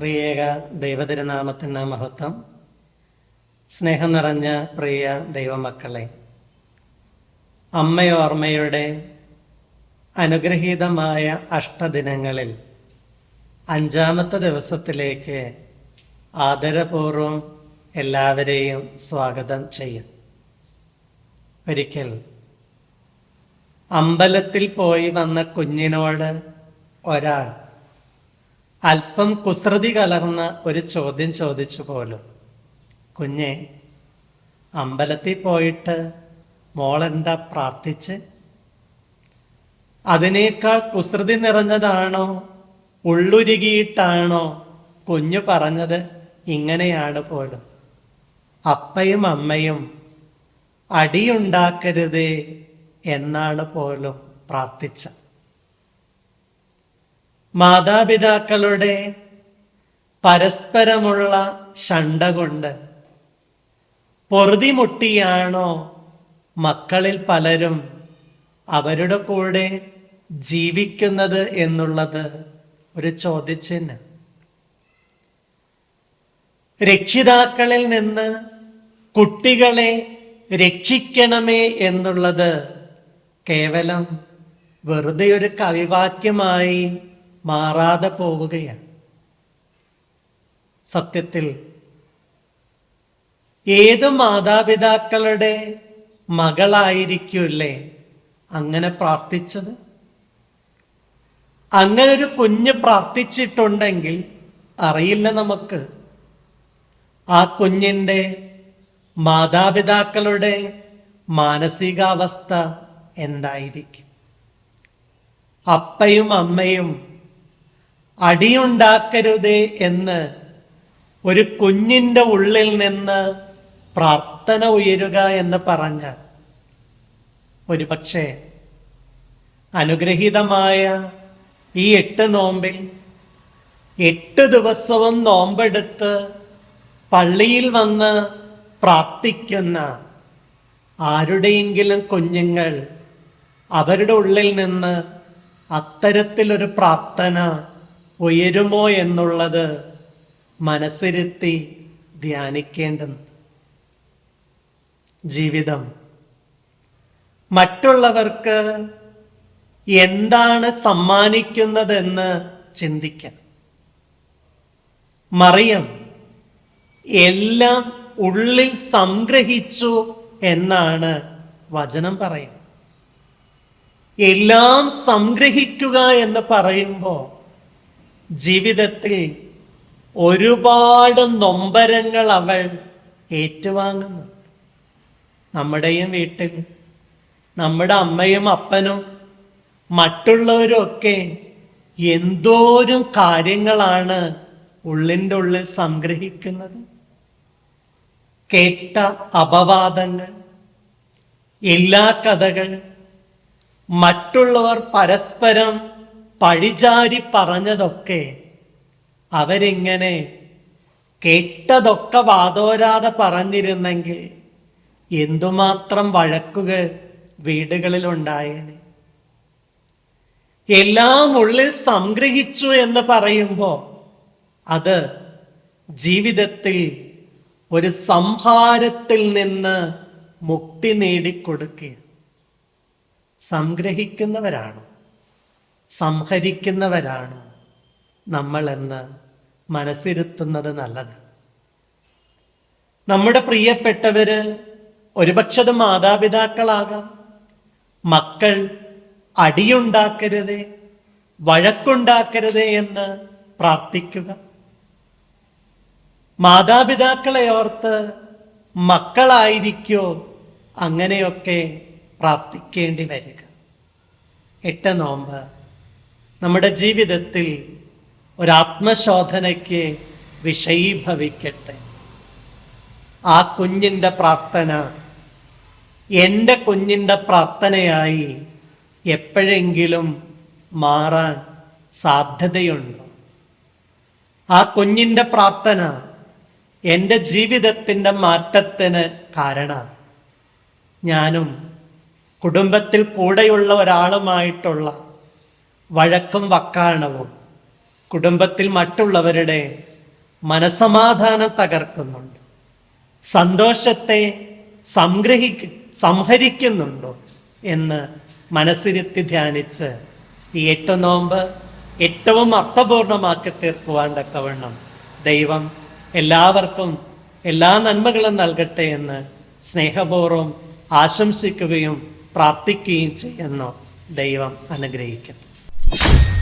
ത്രിയേക ദൈവതിരുനാമത്തിന് മഹത്വം. സ്നേഹം നിറഞ്ഞ പ്രിയ ദൈവമക്കളെ അമ്മയോർമ്മയുടെ അനുഗ്രഹീതമായ അഷ്ടദിനങ്ങളിൽ അഞ്ചാമത്തെ ദിവസത്തിലേക്ക് ആദരപൂർവം എല്ലാവരെയും സ്വാഗതം ചെയ്യുന്നു ഒരിക്കൽ അമ്പലത്തിൽ പോയി വന്ന കുഞ്ഞിനോട് ഒരാൾ അല്പം കുസൃതി കലർന്ന ഒരു ചോദ്യം ചോദിച്ചു പോലും. കുഞ്ഞെ അമ്പലത്തിൽ പോയിട്ട് മോളെന്താ പ്രാർത്ഥിച്ച്? അതിനേക്കാൾ കുസൃതി നിറഞ്ഞതാണോ? ഉള്ളുരുകിയിട്ടാണോ? കുഞ്ഞു പറഞ്ഞത് ഇങ്ങനെയാണ് പോലും. അപ്പയും അമ്മയും അടിയുണ്ടാക്കരുതേ എന്നാണ് പോലും പ്രാർത്ഥിച്ച മാതാപിതാക്കളുടെ പരസ്പരമുള്ള ഷണ്ട കൊണ്ട് പൊറുതിമുട്ടിയാണോ മക്കളിൽ പലരും അവരുടെ കൂടെ ജീവിക്കുന്നത് എന്നുള്ളത് ഒരു ചോദ്യചിഹ്നം. രക്ഷിതാക്കളിൽ നിന്ന് കുട്ടികളെ രക്ഷിക്കണമേ എന്നുള്ളത് കേവലം വെറുതെ ഒരു കവിവാക്യമായി മാറാതെ പോവുകയാണ്. സത്യത്തിൽ ഏത് മാതാപിതാക്കളുടെ മകളായിരിക്കുമല്ലേ അങ്ങനെ പ്രാർത്ഥിച്ചത്? അങ്ങനെ ഒരു കുഞ്ഞ് പ്രാർത്ഥിച്ചിട്ടുണ്ടെങ്കിൽ അറിയില്ല നമുക്ക്. ആ കുഞ്ഞിന്റെ മാതാപിതാക്കളുടെ മാനസികാവസ്ഥ എന്തായിരിക്കും? അപ്പയും അമ്മയും അടിയുണ്ടാക്കരുതേ എന്ന് ഒരു കുഞ്ഞിന്റെ ഉള്ളിൽ നിന്ന് പ്രാർത്ഥന ഉയരുക എന്ന് പറഞ്ഞ ഒരുപക്ഷെ അനുഗ്രഹീതമായ ഈ എട്ട് നോമ്പിൽ എട്ട് ദിവസവും നോമ്പെടുത്ത് പള്ളിയിൽ വന്ന് പ്രാർത്ഥിക്കുന്ന ആരുടെയെങ്കിലും കുഞ്ഞുങ്ങൾ അവരുടെ ഉള്ളിൽ നിന്ന് അത്തരത്തിലൊരു പ്രാർത്ഥന ഉയരുമോ എന്നുള്ളത് മനസ്സിരുത്തി ധ്യാനിക്കേണ്ടത്. ജീവിതം. മറ്റുള്ളവർക്ക് എന്താണ് സമ്മാനിക്കുന്നതെന്ന് ചിന്തിക്കാം മറിയം എല്ലാം ഉള്ളിൽ സംഗ്രഹിച്ചു എന്നാണ് വചനം പറയുന്നത്. എല്ലാം സംഗ്രഹിക്കുക എന്ന് പറയുമ്പോൾ ജീവിതത്തിൽ ഒരുപാട് നൊമ്പരങ്ങൾ അവൾ ഏറ്റുവാങ്ങുന്നു. നമ്മുടെയും വീട്ടിൽ നമ്മുടെ അമ്മയും അപ്പനും മറ്റുള്ളവരൊക്കെ എന്തോരും കാര്യങ്ങളാണ് ഉള്ളിന്റെ ഉള്ളിൽ സംഗ്രഹിക്കുന്നത്. കേട്ട അപവാദങ്ങൾ എല്ലാ കഥകൾ മറ്റുള്ളവർ പരസ്പരം പഴിചാരി പറഞ്ഞതൊക്കെ അവരിങ്ങനെ കേട്ടതൊക്കെ വാതോരാതെ പറഞ്ഞിരുന്നെങ്കിൽ എന്തുമാത്രം വഴക്കുകൾ വീടുകളിലുണ്ടായേനെ. എല്ലാം ഉള്ളിൽ സംഗ്രഹിച്ചു എന്ന് പറയുമ്പോൾ അത് ജീവിതത്തിൽ ഒരു സംഹാരത്തിൽ നിന്ന് മുക്തി നേടിക്കൊടുക്കുക. സംഗ്രഹിക്കുന്നവരാണോ. സംഹരിക്കുന്നവരാണോ നമ്മളെന്ന് മനസ്സിരുത്തുന്നത് നല്ലത്. നമ്മുടെ പ്രിയപ്പെട്ടവര് ഒരുപക്ഷത് മാതാപിതാക്കളാകാം മക്കൾ അടിയുണ്ടാക്കരുതേ വഴക്കുണ്ടാക്കരുതേ എന്ന് പ്രാർത്ഥിക്കുക. മാതാപിതാക്കളെ ഓർത്ത് മക്കളായിരിക്കോ അങ്ങനെയൊക്കെ പ്രാർത്ഥിക്കേണ്ടി വരിക. എട്ട് നോമ്പ് നമ്മുടെ ജീവിതത്തിൽ ഒരാത്മശോധനയ്ക്ക് വിഷയീഭവിക്കട്ടെ. ആ കുഞ്ഞിന്റെ പ്രാർത്ഥന എന്റെ കുഞ്ഞിന്റെ പ്രാർത്ഥനയായി എപ്പോഴെങ്കിലും മാറാൻ സാധ്യതയുണ്ടോ? ആ കുഞ്ഞിന്റെ പ്രാർത്ഥന എന്റെ ജീവിതത്തിന്റെ മാറ്റത്തിന് കാരണം. ഞാനും കുടുംബത്തിൽ കൂടെയുള്ള ഒരാളുമായിട്ടുള്ള വഴക്കും വക്കാണവും. കുടുംബത്തിൽ മറ്റുള്ളവരുടെ മനസമാധാനം തകർക്കുന്നുണ്ട്. സന്തോഷത്തെ സംഗ്രഹിക്ക സംഹരിക്കുന്നുണ്ടോ എന്ന് മനസ്സിരുത്തി ധ്യാനിച്ച് ഈ എട്ട് നോമ്പ് ഏറ്റവും അർത്ഥപൂർണമാക്കി തീർക്കുവാൻ തക്കവണ്ണം ദൈവം എല്ലാവർക്കും എല്ലാ നന്മകളും നൽകട്ടെ എന്ന് സ്നേഹപൂർവം ആശംസിക്കുകയും പ്രാർത്ഥിക്കുകയും ചെയ്യുന്നു. ദൈവം അനുഗ്രഹിക്കട്ടെ. you